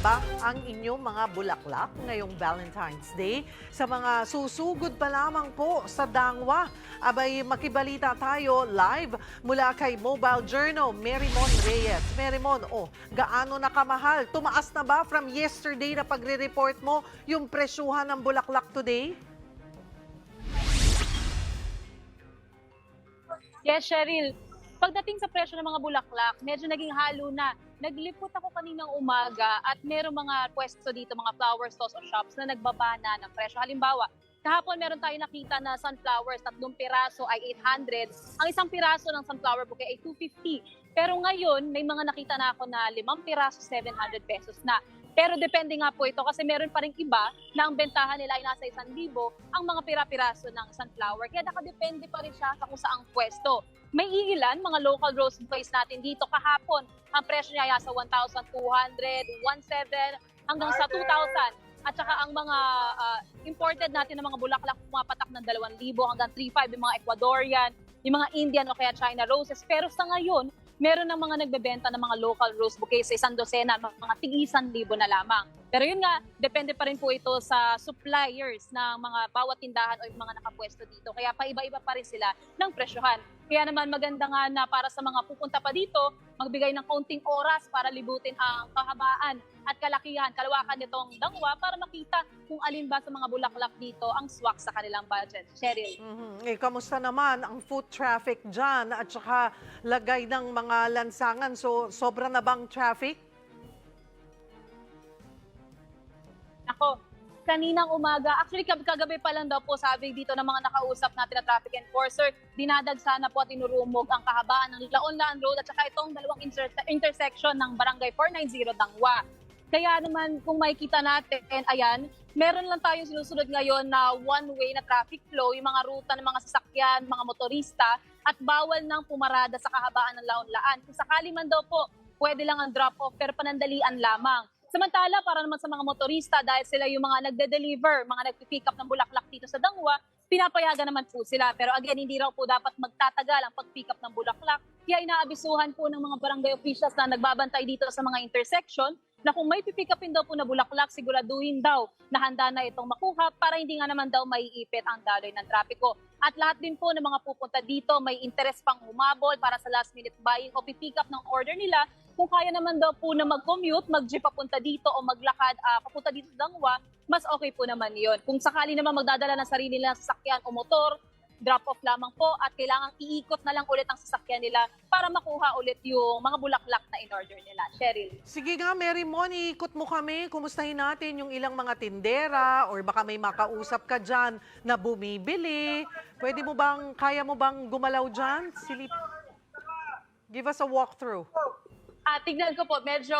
ba ang inyong mga bulaklak ngayong Valentine's Day? Sa mga susugod pa lamang po sa Dangwa, abay makibalita tayo live mula kay Mobile Journal, Merymon Reyes. Merymon, oh, gaano na kamahal? Tumaas na ba from yesterday na pagre-report mo yung presyuhan ng bulaklak today? Yes, Cheryl. Pagdating sa presyo ng mga bulaklak, medyo naging halo na. Naglipot ako kaninang umaga at merong mga pwesto dito, mga flower stores o shops na nagbaba na ng presyo. Halimbawa, kahapon meron tayo nakita na sunflowers, tatlong piraso ay 800. Ang isang piraso ng sunflower bouquet ay 250. Pero ngayon, may mga nakita na ako na limang piraso, 700 pesos na. Pero depende nga po ito kasi meron pa rin iba na ang bentahan nila ay nasa 1,000 ang mga pira-piraso ng sunflower. Kaya nakadepende pa rin siya sa kung saang pwesto. May ilan, mga local rose bouquets natin dito kahapon. Ang presyo niya ay nasa 1,200, 1,700 hanggang sa 2,000. At saka ang mga ah, imported natin ng mga bulaklak pumapatak ng 2,000 hanggang 3,500 yung mga Ecuadorian, yung mga Indian o kaya China roses. Pero sa ngayon, meron ng mga nagbebenta ng mga local rose bouquets sa isang dosena, mga tig-isan libo na lamang. Pero yun nga, depende pa rin po ito sa suppliers ng mga bawat tindahan o yung mga nakapwesto dito. Kaya paiba-iba pa rin sila ng presyohan. Kaya naman maganda nga na para sa mga pupunta pa dito, magbigay ng kaunting oras para libutin ang kahabaan at kalakihan, kalawakan nitong dangwa para makita kung alin ba sa mga bulaklak dito ang swak sa kanilang budget. Cheryl. Mhm. Eh, kamusta naman ang foot traffic dyan at saka lagay ng mga lansangan? So, sobra na bang traffic? Ako, kaninang umaga, actually kag- kagabi pa lang daw po sabi dito ng mga nakausap natin na traffic enforcer, dinadagsa na po at inurumog ang kahabaan ng Laon-Laan Road at saka itong dalawang inter- intersection ng Barangay 490 Dangwa. Kaya naman kung makikita natin, ayan, meron lang tayong sinusunod ngayon na one-way na traffic flow, yung mga ruta ng mga sasakyan, mga motorista, at bawal nang pumarada sa kahabaan ng Laon-Laan. Kung sakali man daw po, pwede lang ang drop-off pero panandalian lamang. Samantala, para naman sa mga motorista, dahil sila yung mga nagde-deliver, mga nagpipick up ng bulaklak dito sa Dangwa, pinapayagan naman po sila. Pero again, hindi raw po dapat magtatagal ang pag-pick up ng bulaklak. Kaya inaabisuhan po ng mga barangay officials na nagbabantay dito sa mga intersection na kung may pipick upin daw po na bulaklak, siguraduhin daw na handa na itong makuha para hindi nga naman daw maiipit ang daloy ng trapiko. At lahat din po ng mga pupunta dito may interest pang humabol para sa last minute buying o pipick up ng order nila kung kaya naman daw po na mag-commute, mag-jeep papunta dito o maglakad ah, papunta dito sa Dangwa, mas okay po naman yon. Kung sakali naman magdadala ng sarili nilang sasakyan o motor, drop off lamang po at kailangang iikot na lang ulit ang sasakyan nila para makuha ulit yung mga bulaklak na in-order nila. Cheryl. Sige nga, Mary Mon, ikot mo kami. Kumustahin natin yung ilang mga tindera or baka may makausap ka dyan na bumibili. Pwede mo bang, kaya mo bang gumalaw dyan? Silip. Give us a walkthrough. Tignan ko po, medyo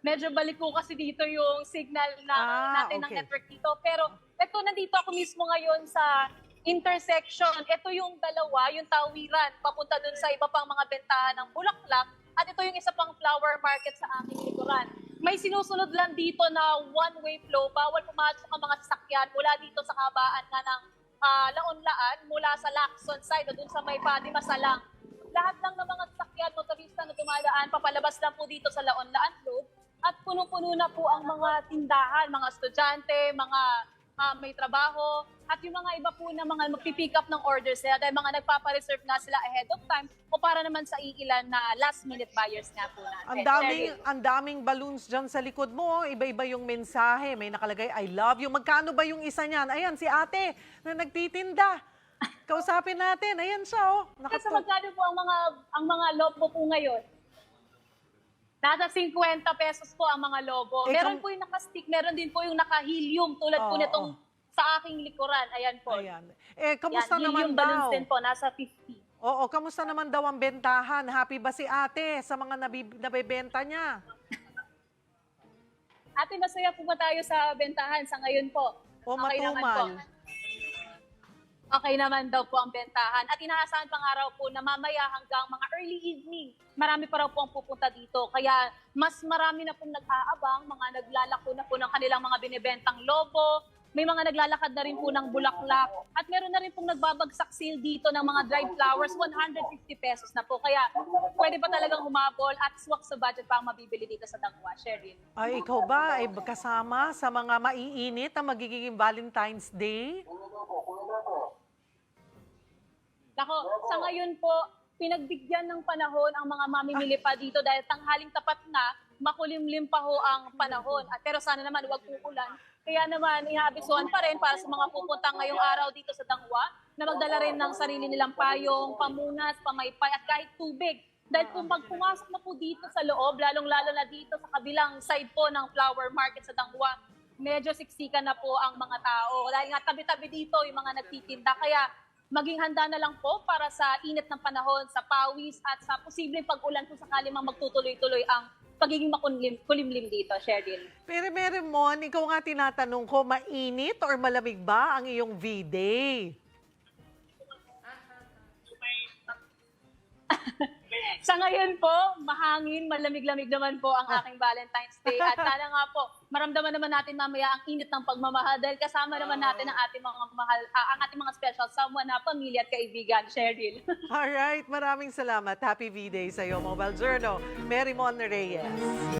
medyo balik ko kasi dito yung signal na Ah, natin ng okay. network dito. Pero ito nandito ako mismo ngayon sa intersection. Ito yung dalawa, yung tawiran, papunta dun sa iba pang mga bentahan ng bulaklak. At ito yung isa pang flower market sa aking likuran. May sinusunod lang dito na one-way flow. Bawal pumasok ang mga sasakyan mula dito sa kabaan nga ng ah, Laon-Laan, mula sa Lacson side o dun sa may Masalang lahat lang ng mga sasakyan, motorista na dumadaan, papalabas lang po dito sa Laon-Laan Road. At punong-puno na po ang mga tindahan, mga estudyante, mga ah, may trabaho, at yung mga iba po na mga magpipick up ng orders nila dahil mga nagpapareserve nga sila ahead of time o para naman sa iilan na last minute buyers nga po natin. Ang daming, ang daming balloons dyan sa likod mo. oh. Iba-iba yung mensahe. May nakalagay, I love you. Magkano ba yung isa niyan? Ayan, si ate na nagtitinda. Kausapin natin. Ayan siya, oh. Kasi Nakatu- magkano po ang mga ang mga lobo po ngayon? Nasa 50 pesos po ang mga lobo. Eh, meron po yung naka-stick, meron din po yung naka-helium tulad po Oo, nitong sa aking likuran. Ayan po. Ayan. Eh, kamusta Yan, naman helium balloons daw? din po, nasa 50. Oo, kamusta naman daw ang bentahan? Happy ba si ate sa mga nabi- nabebenta niya? Ate, masaya po ba tayo sa bentahan sa ngayon po? O Okay naman po. matumal? Okay naman daw po ang bentahan. At inaasahan pang araw po na mamaya hanggang mga early evening, marami pa raw po ang pupunta dito. Kaya mas marami na pong nag-aabang, mga naglalako na po ng kanilang mga binibentang lobo, may mga naglalakad na rin po ng bulaklak at meron na rin pong nagbabagsak sale dito ng mga dried flowers, 150 pesos na po. Kaya pwede pa talagang humabol at swak sa budget pa ang mabibili dito sa Dangwa. Sherilyn. Ay, ikaw ba ay kasama sa mga maiinit na magiging Valentine's Day? Ako, sa ngayon po, pinagbigyan ng panahon ang mga mamimili pa dito dahil tanghaling tapat na, makulimlim pa ho ang panahon. At pero sana naman huwag uulan. Kaya naman, inaabisuhan pa rin para sa mga pupunta ngayong araw dito sa Dangwa na magdala rin ng sarili nilang payong, pamunas, pamaypay at kahit tubig. Dahil kung pag pumasok na po dito sa loob, lalong-lalo na dito sa kabilang side po ng flower market sa Dangwa, medyo siksikan na po ang mga tao. Dahil nga tabi-tabi dito yung mga nagtitinda. Kaya maging handa na lang po para sa init ng panahon, sa pawis at sa posibleng pag-ulan kung sakali mang magtutuloy-tuloy ang pagiging makulimlim kulimlim dito, Sheryl. Pero Merimon, ikaw nga tinatanong ko, mainit or malamig ba ang iyong V-Day? Sa ngayon po, mahangin, malamig-lamig naman po ang aking Valentine's Day. At sana nga po, maramdaman naman natin mamaya ang init ng pagmamahal dahil kasama naman natin ang ating mga mahal, ah, ang ating mga special someone na pamilya at kaibigan, Sheryl. Alright, maraming salamat. Happy V-Day sa iyo, Mobile Journal. Merimon Reyes.